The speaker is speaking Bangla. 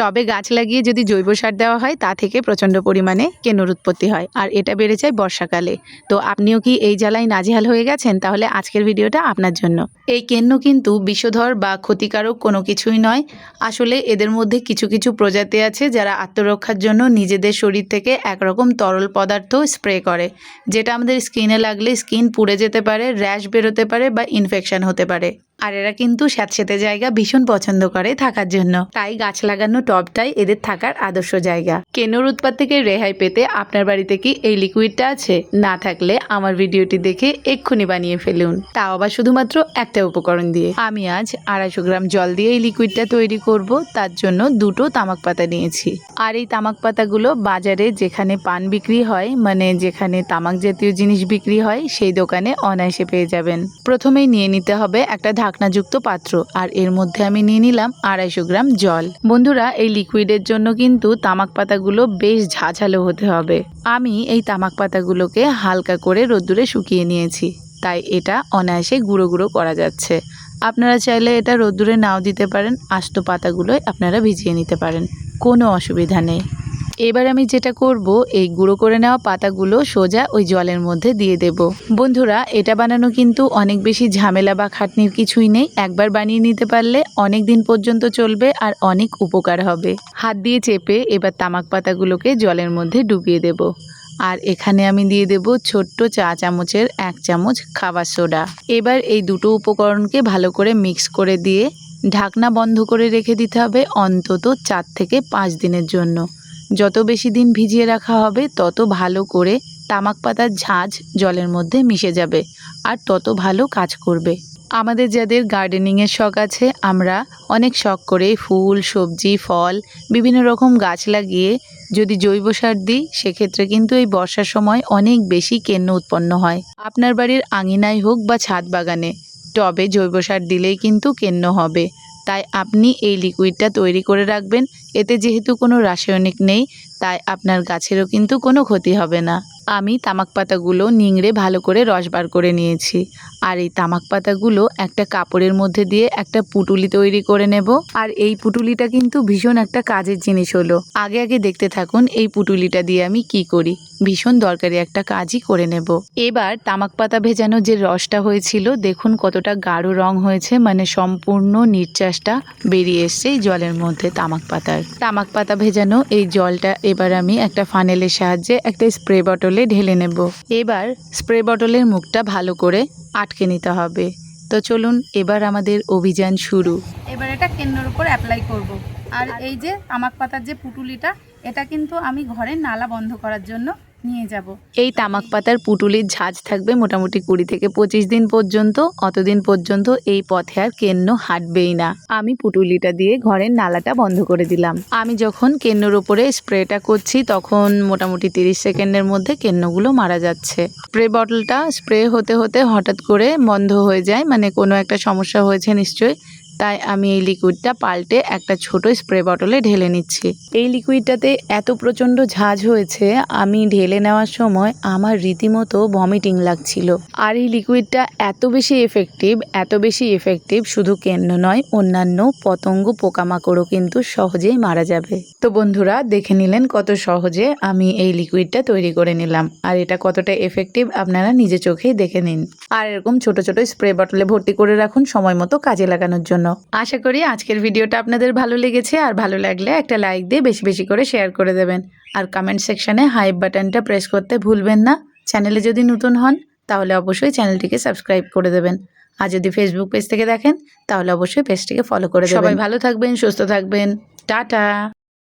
টবে গাছ লাগিয়ে যদি জৈব সার দেওয়া হয়, তা থেকে প্রচণ্ড পরিমাণে কেন্নর উৎপত্তি হয়, আর এটা বেড়ে যায় বর্ষাকালে। তো আপনিও কি এই জ্বালায় নাজেহাল হয়ে গেছেন? তাহলে আজকের ভিডিওটা আপনার জন্য। এই কেন্ন কিন্তু বিষধর বা ক্ষতিকারক কোনো কিছুই নয়। আসলে এদের মধ্যে কিছু কিছু প্রজাতি আছে যারা আত্মরক্ষার জন্য নিজেদের শরীর থেকে একরকম তরল পদার্থ স্প্রে করে, যেটা আমাদের স্কিনে লাগলে স্কিন পুড়ে যেতে পারে, র্যাশ বেরোতে পারে বা ইনফেকশন হতে পারে। আর এরা কিন্তু স্যাঁতসেঁতে জায়গা ভীষণ পছন্দ করে থাকার জন্য। তাই গাছ লাগানো টবটাই এদের থাকার আদর্শ জায়গা। কেনোর উৎপাদ থেকে রেহাই পেতে আপনার বাড়িতে কি এই লিকুইডটা আছে? না থাকলে আমার ভিডিওটি দেখে এক্ষুনি বানিয়ে ফেলুন। তাও আবার শুধুমাত্র একটা উপকরণ দিয়ে। আমি আজ আড়াইশো গ্রাম জল দিয়ে এই লিকুইডটা তৈরি করব। তার জন্য দুটো তামাক পাতা নিয়েছি। আর এই তামাক পাতাগুলো বাজারে যেখানে পান বিক্রি হয় মানে যেখানে তামাক জাতীয় জিনিস বিক্রি হয়, সেই দোকানে অনায়াসে পেয়ে যাবেন। প্রথমেই নিয়ে নিতে হবে একটা ঢাকনাযুক্ত পাত্র, আর এর মধ্যে আমি নিয়ে নিলাম আড়াইশো গ্রাম জল। বন্ধুরা, এই লিকুইডের জন্য কিন্তু তামাক পাতাগুলো বেশ ঝাঝালো হতে হবে। আমি এই তামাক পাতাগুলোকে হালকা করে রোদ্দুরে শুকিয়ে নিয়েছি, তাই এটা অনায়াসে গুঁড়ো গুঁড়ো করা যাচ্ছে। আপনারা চাইলে এটা রোদ্দুরে নাও দিতে পারেন, আস্ত পাতাগুলোই আপনারা ভিজিয়ে নিতে পারেন, কোনো অসুবিধা নেই। এবার আমি যেটা করব, এই গুঁড়ো করে নেওয়া পাতাগুলো সোজা ওই জলের মধ্যে দিয়ে দেব। বন্ধুরা, এটা বানানো কিন্তু অনেক বেশি ঝামেলা বা খাটনির কিছুই নেই। একবার বানিয়ে নিতে পারলে অনেক দিন পর্যন্ত চলবে আর অনেক উপকার হবে। হাত দিয়ে চেপে এবার তামাক পাতাগুলোকে জলের মধ্যে ডুবিয়ে দেব। আর এখানে আমি দিয়ে দেব ছোট্ট চা চামচের এক চামচ খাবার সোডা। এবার এই দুটো উপকরণকে ভালো করে মিক্স করে দিয়ে ঢাকনা বন্ধ করে রেখে দিতে হবে অন্তত চার থেকে পাঁচ দিনের জন্য। যত বেশি দিন ভিজিয়ে রাখা হবে, তত ভালো করে তামাক পাতার ঝাঁঝ জলের মধ্যে মিশে যাবে আর তত ভালো কাজ করবে। আমাদের যাদের গার্ডেনিংয়ের শখ আছে, আমরা অনেক শখ করে ফুল, সবজি, ফল, বিভিন্ন রকম গাছ লাগিয়ে যদি জৈব সার দিই, সেক্ষেত্রে কিন্তু এই বর্ষার সময় অনেক বেশি কেন্ন উৎপন্ন হয়। আপনার বাড়ির আঙিনায় হোক বা ছাদ বাগানে, টবে জৈব সার দিলেই কিন্তু কেন্ন হবে। তাই আপনি এই লিকুইডটা তৈরি করে রাখবেন এতে যেহেতু কোনো রাসায়নিক নেই, তাই আপনার গাছেরও কিন্তু কোনো ক্ষতি হবে না। আমি তামাক পাতাগুলো নিংড়ে ভালো করে রস বার করে নিয়েছি। আর এই তামাক পাতাগুলো একটা কাপড়ের মধ্যে দিয়ে একটা পুটুলি তৈরি করে নেব। আর এই পুটুলিটা কিন্তু ভীষণ একটা কাজের জিনিস হলো। আগে আগে দেখতে থাকুন এই পুটুলিটা দিয়ে আমি কি করি। ভীষণ দরকারি একটা কাজই করে নেব। এবার তামাক পাতা ভেজানো যে রসটা হয়েছিল, দেখুন কতটা গাঢ় রং হয়েছে। মানে সম্পূর্ণ নির্যাসটা বেরিয়ে এসছে এই জলের মধ্যে তামাক পাতার তামাক পাতা ভেজানো এই জলটা এবার আমি একটা ফানেলের সাহায্যে একটা স্প্রে বটলে ঢেলে নেব। এবার স্প্রে বটলের মুখটা ভালো করে আটকে নিতে হবে। তো চলুন এবার আমাদের অভিযান শুরু। এবার এটা কেন্দ্রের উপর অ্যাপ্লাই করব। আর এই যে তামাক পাতার যে পুটুলিটা, এটা কিন্তু আমি ঘরের নালা বন্ধ করার জন্য নিয়ে যাব। এই তামাক পাতার পুটুলির ঝাঁজ থাকবে মোটামুটি কুড়ি থেকে পঁচিশ দিন পর্যন্ত, অতদিন পর্যন্ত এই পথে আর কেন্ন হাঁটবেই না। আমি পুটুলিটা দিয়ে ঘরের নালাটা বন্ধ করে দিলাম। আমি যখন কেন্নর ওপরে স্প্রেটা করছি, তখন মোটামুটি তিরিশ সেকেন্ডের মধ্যে কেন্নগুলো মারা যাচ্ছে। স্প্রে বটলটা স্প্রে হতে হতে হঠাৎ করে বন্ধ হয়ে যায় মানে কোনো একটা সমস্যা হয়েছে নিশ্চয়ই। তাই আমি এই লিকুইডটা পাল্টে একটা ছোট স্প্রে বটলে ঢেলে নিচ্ছি। এই লিকুইডটাতে এত প্রচণ্ড ঝাঁঝ হয়েছে, আমি ঢেলে নেওয়ার সময় আমার রীতিমতো ভমিটিং লাগছিল। আর এই লিকুইডটা এত বেশি এফেক্টিভ এত বেশি এফেক্টিভ শুধু কেন্দ্র নয়, অন্যান্য পতঙ্গ পোকামাকড়ও কিন্তু সহজেই মারা যাবে। তো বন্ধুরা, দেখে নিলেন কত সহজে আমি এই লিকুইডটা তৈরি করে নিলাম। আর এটা কতটা এফেক্টিভ আপনারা নিজে চোখেই দেখে নিন। আর এরকম ছোট ছোট স্প্রে বটলে ভর্তি করে রাখুন সময় মতো কাজে লাগানোর জন্য। আশা করি আজকের ভিডিওটা আপনাদের ভালো লেগেছে আর ভালো লাগলে একটা লাইক দিয়ে বেশি বেশি করে শেয়ার করে দেবেন। আর কমেন্ট সেকশনে হাইপ বাটনটা প্রেস করতে ভুলবেন না। চ্যানেলে যদি নতুন হন তাহলে অবশ্যই চ্যানেলটিকে সাবস্ক্রাইব করে দেবেন। আর যদি ফেসবুক পেজ থেকে দেখেন তাহলে অবশ্যই পেজটিকে ফলো করে দেবেন। সবাই ভালো থাকবেন সুস্থ থাকবেন। টাটা!